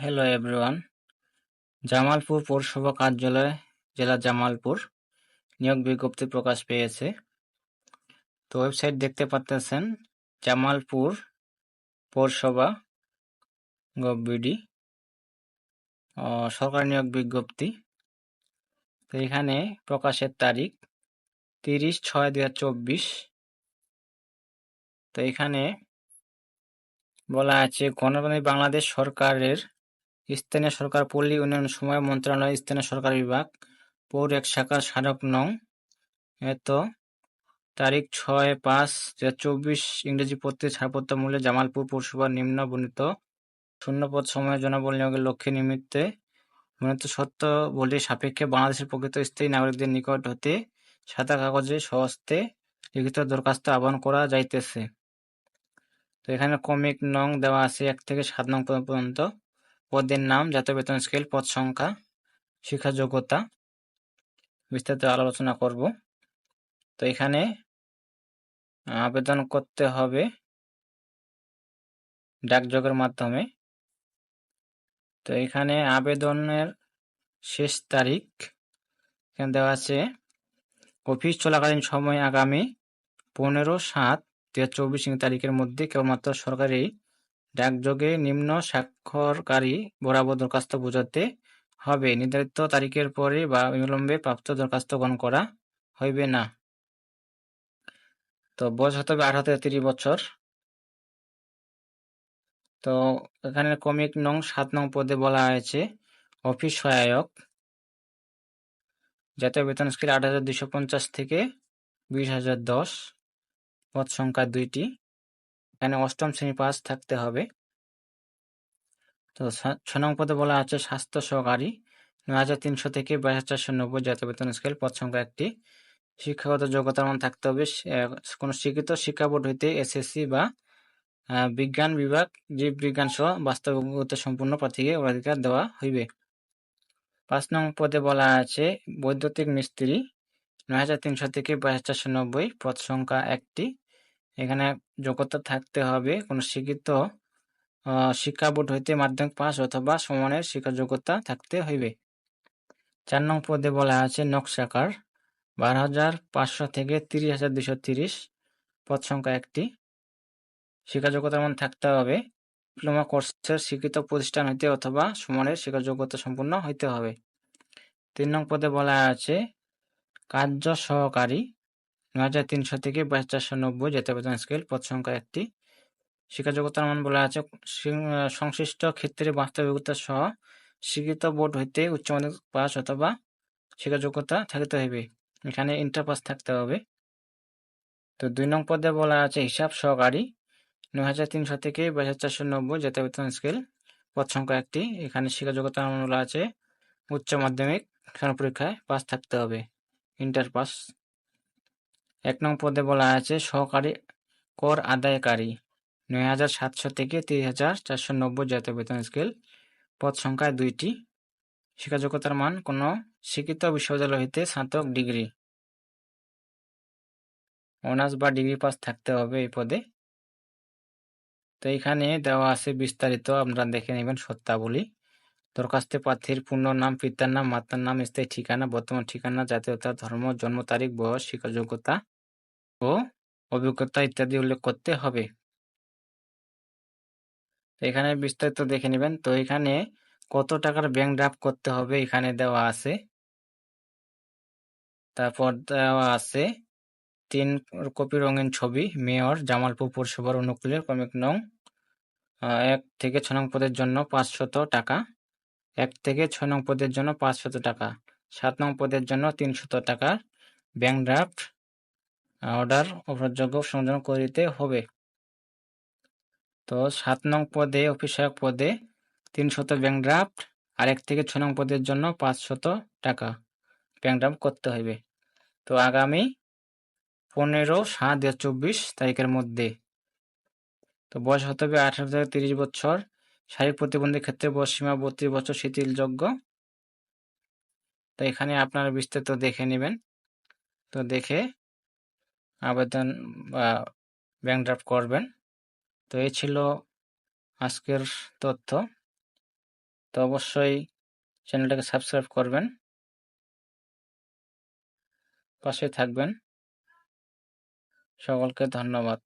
Hello everyone Jamalpur পৌরসভা কার্যালয়, জেলা জামালপুর, নিয়োগ বিজ্ঞপ্তি প্রকাশ পেয়েছে। তো ওয়েবসাইট দেখতে পাচ্তেছেন জামালপুর পৌরসভা গভবিডি সরকার নিয়োগ বিজ্ঞপ্তি। তো এখানে প্রকাশের তারিখ তিরিশ ছয় দু চব্বিশ। তো এখানে বলা আছে গণতান্ত্রিক বাংলাদেশ সরকারের স্থানীয় সরকার পল্লী উন্নয়ন সময় মন্ত্রণালয়, স্থানীয় সরকার বিভাগ, পৌর এক শাখার স্মারক নং। এত তারিখ ছয় পাঁচ দু চব্বিশ, ইংরেজি পত্রে ছাড়পত্র মূল্যে জামালপুর পৌরসভার নিম্ন বর্ণিত শূন্যপদ সময়ের জনবল নিয়োগের লক্ষ্যে নিমিত্তে বর্ণিত সত্য বলে সাপেক্ষে বাংলাদেশের প্রকৃত স্থায়ী নাগরিকদের নিকট হতে সাদা কাগজে সহস্তে লিখিত দরখাস্ত আহ্বান করা যাইতেছে। তো এখানে কমিক নং দেওয়া আছে, এক থেকে সাত নং পর্যন্ত। পদের নাম, জাতীয় বেতন স্কেল পদ সংখ্যা, শিক্ষা যোগ্যতা বিস্তারিত আলোচনা করব। তো এখানে আবেদন করতে হবে ডাকযোগের মাধ্যমে। তো এখানে আবেদনের শেষ তারিখ, এখানে দেওয়া আছে, অফিস চলাকালীন সময় আগামী পনেরো সাত দু হাজার চব্বিশ তারিখের মধ্যে কেবলমাত্র সরকারি ডাকযোগে নিম্ন স্বাক্ষরকারী বরাবর দরখাস্ত বোঝাতে হবে। নির্ধারিত তারিখের পরে বা বিলম্বে প্রাপ্ত দরখাস্ত গ্রহণ করা হইবে না। তো বয়স হতে হবে আঠারো থেকে তিরিশ বছর। তো এখানে কমিক নং সাত নং পদে বলা হয়েছে, অফিস সহায়ক। জাতীয় বেতন স্কেল আট হাজার দুশো পঞ্চাশ থেকে বিশ হাজার দশ, পদ সংখ্যা দুইটি। এখানে অষ্টম শ্রেণি পাস থাকতে হবে। তো ছ নং পদে বলা আছে স্বাস্থ্য সহকারী। নয় হাজার তিনশো থেকে বাইশ হাজার চারশো নব্বই জাতীয় বেতন স্কেল, পদ সংখ্যা একটি। শিক্ষাগত যোগ্যতার মান থাকতে হবে কোনো শিক্ষিত শিক্ষা বোর্ড হইতে এসএসসি বা বিজ্ঞান বিভাগ, জীব বিজ্ঞান সহ বাস্তবতা সম্পূর্ণ প্রার্থীকে অগ্রাধিকার দেওয়া হইবে। পাঁচ নং পদে বলা আছে বৈদ্যুতিক মিস্ত্রি। নয় হাজার তিনশো থেকে বাইশ চারশো নব্বই, পদ সংখ্যা একটি। এখানে যোগ্যতা থাকতে হবে। কোনো শিক্ষিত শিক্ষা বোর্ড হইতে মাধ্যমিক পাস অথবা সমানের শিক্ষা যোগ্যতা থাকতে হইবে। চার নং পদে বলা আছে নকশাকার। বারো হাজার পাঁচশো থেকে তিরিশ হাজার দুশো তিরিশ। পদ সংখ্যা একটি। শিক্ষা যোগ্যতার মান থাকতে হবে। ডিপ্লোমা কোর্সের শিক্ষিত প্রতিষ্ঠান হইতে অথবা সমানের শিক্ষা যোগ্যতা সম্পূর্ণ হইতে হবে। তিন নং পদে বলা আছে কার্য সহকারী। হাজার তিনশো থেকে বাইশ চারশো নব্বই জাতীয় বেতন স্কেল পদ সংখ্যা একটি। শিক্ষা যোগ্যতার মান বলা আছে সংশ্লিষ্ট ক্ষেত্রে বাস্তবিকতা সহ শিক্ষিত বোর্ড হইতে উচ্চ মাধ্যমিক পাস অথবা শিক্ষা যোগ্যতা থাকিতে হইবে। এখানে ইন্টার পাস থাকতে হবে। তো দুই নং পদে বলা আছে, হিসাব সহকারী, নয় হাজার তিনশো থেকে বাইশ হাজার চারশো নব্বই জাতীয় বেতন স্কেল পদ সংখ্যা একটি। এখানে শিক্ষা যোগ্যতার মান বলা আছে, উচ্চ মাধ্যমিক পরীক্ষায় পাস থাকতে হবে ইন্টার পাস এক নং পদে বলা আছে, সহকারী কর আদায়কারী, নয় হাজার সাতশো থেকে তিরিশ হাজার চারশো নব্বই জাতীয় বেতন স্কেল, পদ সংখ্যায় দুইটি। শিক্ষাযোগ্যতার মান, কোনো শিক্ষিত বিশ্ববিদ্যালয় হইতে স্নাতক ডিগ্রি। অনার্স বা ডিগ্রি পাস থাকতে হবে এই পদে। তো এখানে দেওয়া আছে বিস্তারিত, আপনারা দেখে নেবেন সত্যাবলী। দরখাস্তে প্রার্থীর পূর্ণ নাম, পিতার নাম, মাতার নাম, স্থায়ী ঠিকানা, বর্তমান ঠিকানা, জাতীয়তা, ধর্ম, জন্ম তারিখ, বয়স, শিক্ষাযোগ্যতা। ও অভিজ্ঞতা ইত্যাদি উল্লেখ করতে হবে। এখানে বিস্তারিত দেখে নেবেন। তো এখানে কত টাকার ব্যাংক ড্রাফট করতে হবে এখানে দেওয়া আছে। তারপর দেওয়া আছে তিন কপি রঙিন ছবি, মেয়র, জামালপুর পৌরসভার অনুকূলের কমিক নং এক থেকে ছ নং পদের জন্য পাঁচশত টাকা, এক থেকে ছয় নং পদের জন্য পাঁচশত টাকা, সাত নং পদের জন্য তিনশত টাকার ব্যাংক ড্রাফট অর্ডার অপরাধযোগ্য সংযোজন করিতে হবে। তো সাত নং পদে অফিসার পদে তিনশত ব্যাংক ড্রাফট আর এক থেকে ছ নং পদের জন্য পাঁচশত টাকা ব্যাংক ড্রাফট করতে হবে তো আগামী পনেরো সাত দু চব্বিশ তারিখের মধ্যে তো বয়স হতে হবে আঠারো থেকে তিরিশ বছর। শারীরিক প্রতিবন্ধীর ক্ষেত্রে বয়স সীমা বত্রিশ বছর, শিথিলযোগ্য। তো এখানে আপনারা বিস্তারিত দেখে নেবেন। তো দেখে আবেদন বা ব্যাংক ড্রাফট করবেন। তো এই ছিল আজকের তথ্য। তো অবশ্যই চ্যানেলটাকে সাবস্ক্রাইব করবেন। পাশে থাকবেন। সকলকে ধন্যবাদ।